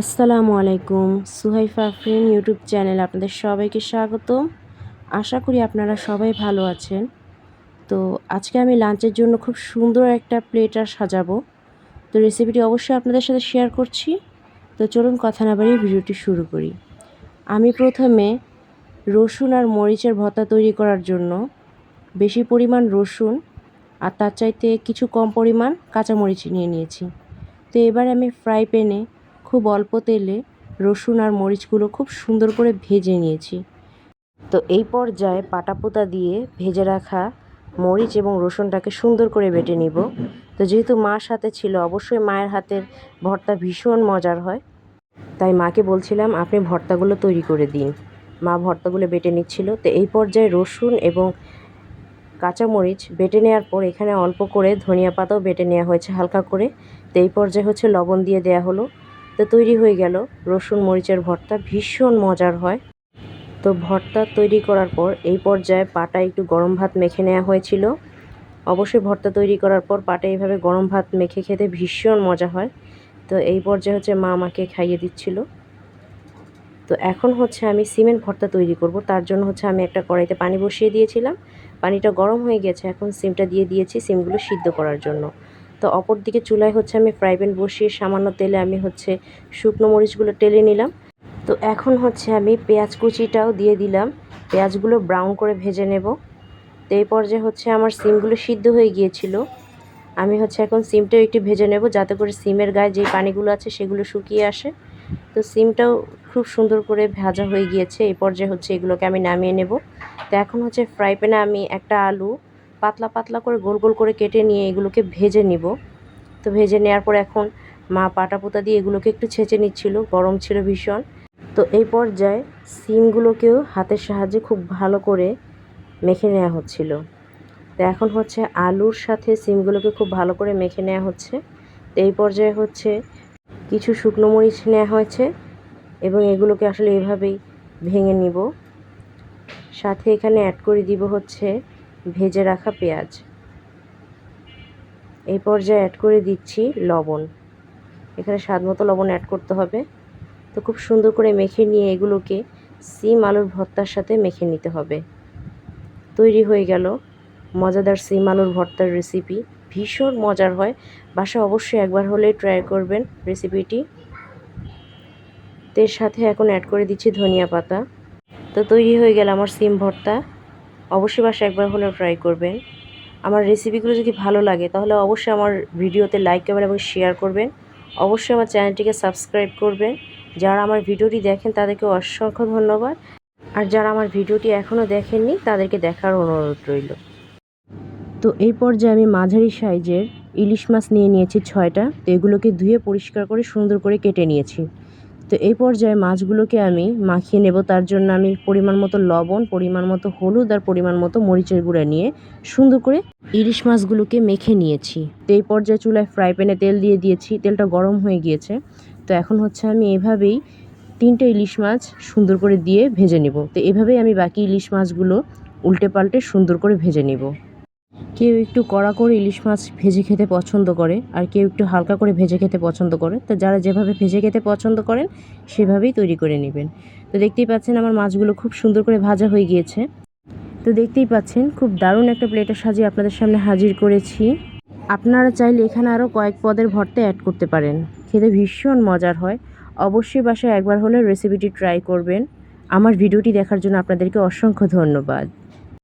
আসসালামু আলাইকুম। সুহাইফা Afrin YouTube channel আপনাদের সবাইকে স্বাগত আশা করি আপনারা সবাই ভালো আছেন। তো আজকে আমি লাঞ্চের জন্য খুব সুন্দর একটা প্লেটার সাজাবো। তো রেসিপিটি অবশ্যই আপনাদের সাথে শেয়ার করছি। তো চলুন কথা না বাড়িয়ে ভিডিওটি শুরু করি। আমি প্রথমে রসুন আর মরিচের ভর্তা তৈরি করার জন্য বেশি পরিমাণ রসুন আর তার চাইতে কিছু কম পরিমাণ কাঁচামরিচ নিয়ে নিয়েছি। তো এবার আমি ফ্রাই প্যানে খুব অল্প তেলে রসুন আর মরিচগুলো খুব সুন্দর করে ভেজে নিয়েছি। তো এই পর্যায়ে পাটাপোতা দিয়ে ভেজে রাখা মরিচ এবং রসুনটাকে সুন্দর করে বেটে নিব। তো যেহেতু মার সাথে ছিল, অবশ্যই মায়ের হাতের ভর্তা ভীষণ মজার হয়। তাই মাকে বলছিলাম, আপনি ভর্তাগুলো তৈরি করে দিন। মা ভর্তাগুলো বেটে নিচ্ছিল। তো এই পর্যায়ে রসুন এবং কাঁচামরিচ বেটে নেওয়ার পর এখানে অল্প করে ধনিয়া পাতাও বেটে নেওয়া হয়েছে হালকা করে। তো এই পর্যায়ে হচ্ছে লবণ দিয়ে দেওয়া হলো। তো তৈরি হয়ে গেল। রসুন, মরিচের ভর্তা ভীষণ মজার হয়। তো ভর্তা তৈরি করার পর এই পর্যায়ে পাটা একটু গরম ভাত মেখে নেওয়া হয়েছিল। অবশ্যই ভর্তা তৈরি করার পর পাটা এইভাবে গরম ভাত মেখে খেতে ভীষণ মজা হয়। তো এই পর্যায়ে হচ্ছে মা আমাকে খাইয়ে দিচ্ছিল। তো এখন হচ্ছে আমি সিমেন্ট ভর্তা তৈরি করব। তার জন্য হচ্ছে আমি একটা কড়াইতে পানি বসিয়ে দিয়েছিলাম। পানিটা গরম হয়ে গেছে। এখন সিমটা দিয়ে দিয়েছি সিমগুলো সিদ্ধ করার জন্য। তো অপর দিকে চুলায় হচ্ছে আমি ফ্রাই প্যান বসিয়ে সামান্য তেলে আমি হচ্ছে শুকনো মরিচগুলো টেলে নিলাম। তো এখন হচ্ছে আমি পেঁয়াজ কুচিটাও দিয়ে দিলাম। পেঁয়াজগুলো ব্রাউন করে ভেজে নেব। তো এই পর্যায়ে হচ্ছে আমার সিমগুলো সিদ্ধ হয়ে গিয়েছিল। আমি হচ্ছে এখন সিমটাও একটু ভেজে নেব যাতে করে সিমের গায়ে যে পানিগুলো আছে সেগুলো শুকিয়ে আসে। তো সিমটাও খুব সুন্দর করে ভাজা হয়ে গিয়েছে। এই পর্যায়ে হচ্ছে এগুলোকে আমি নামিয়ে নেব। তো এখন হচ্ছে ফ্রাই প্যানে আমি একটা আলু পাতলা পাতলা করে গোল গোল করে কেটে নিয়ে এগুলোকে ভেজে নিব। তো ভেজে নেওয়ার পর এখন মা পাটা পোতা দিয়ে এগুলোকে একটু ছেঁচে নিচ্ছিল, গরম ছিল ভীষণ। তো এই পর্যায়ে সিমগুলোকেও হাতের সাহায্যে খুব ভালো করে মেখে নেওয়া হচ্ছিল। তো এখন হচ্ছে আলুর সাথে সিমগুলোকে খুব ভালো করে মেখে নেওয়া হচ্ছে। তো এই পর্যায়ে হচ্ছে কিছু শুকনো মরিচ নেওয়া হয়েছে এবং এগুলোকে আসলে এভাবেই ভেঙে নিব। সাথে এখানে অ্যাড করে দিব হচ্ছে ভেজে রাখা পেঁয়াজ। এই পর্যায়ে অ্যাড করে দিচ্ছি লবণ। এখানে স্বাদ মতো লবণ অ্যাড করতে হবে। তো খুব সুন্দর করে মেখে নিয়ে এগুলোকে সিম আলুর ভর্তার সাথে মেখে নিতে হবে। তৈরি হয়ে গেল মজাদার সিম আলুর ভর্তার রেসিপি ভীষণ মজার হয়। বাসা অবশ্যই একবার হলেই ট্রাই করবেন রেসিপিটি এর সাথে এখন অ্যাড করে দিচ্ছি ধনিয়া পাতা। তো তৈরি হয়ে গেল আমার সিম ভর্তা। অবশ্যই বাসা একবার হলেও ট্রাই করবেন। আমার রেসিপিগুলো যদি ভালো লাগে, তাহলে অবশ্যই আমার ভিডিওতে লাইক করবেন এবং শেয়ার করবেন। অবশ্যই আমার চ্যানেলটিকে সাবস্ক্রাইব করবেন। যারা আমার ভিডিওটি দেখেন, তাদেরকে অসংখ্য ধন্যবাদ। আর যারা আমার ভিডিওটি এখনও দেখেননি, তাদেরকে দেখার অনুরোধ রইল। তো এই পর্যায়ে আমি মাঝারি সাইজের ইলিশ মাছ নিয়ে নিয়েছি ছয়টা। তো এগুলোকে ধুয়ে পরিষ্কার করে সুন্দর করে কেটে নিয়েছি। তো এই পর্যায়ে মাছগুলোকে আমি মাখিয়ে নেব। তার জন্য আমি পরিমাণ মতো লবণ, পরিমাণ মতো হলুদ আর পরিমাণ মতো মরিচের গুঁড়া নিয়ে সুন্দর করে ইলিশ মাছগুলোকে মেখে নিয়েছি। তো এই পর্যায়ে চুলায় ফ্রাই প্যানে তেল দিয়ে দিয়েছি। তেলটা গরম হয়ে গিয়েছে। তো এখন হচ্ছে আমি এভাবেই তিনটে ইলিশ মাছ সুন্দর করে দিয়ে ভেজে নেব। তো এভাবেই আমি বাকি ইলিশ মাছগুলো উল্টে পাল্টে সুন্দর করে ভেজে নেব। কেউ একটু কড়া করে ইলিশ মাছ ভেজে খেতে পছন্দ করে, আর কেউ একটু হালকা করে ভেজে খেতে পছন্দ করে, তো যারা যেভাবে ভেজে খেতে পছন্দ করেন, সেভাবেই তৈরি করে নেবেন। তো দেখতেই পাচ্ছেন আমার মাছগুলো খুব সুন্দর করে ভাজা হয়ে গিয়েছে। তো দেখতেই পাচ্ছেন, খুব দারুণ একটা প্লেটে সাজিয়ে আপনাদের সামনে হাজির করেছি। আপনারা চাইলে এখানে আরও কয়েক পদের ভর্তা অ্যাড করতে পারেন। খেতে ভীষণ মজার হয়। অবশ্যই বাসায় একবার হলে রেসিপিটি ট্রাই করবেন। আমার ভিডিওটি দেখার জন্য আপনাদেরকে অসংখ্য ধন্যবাদ।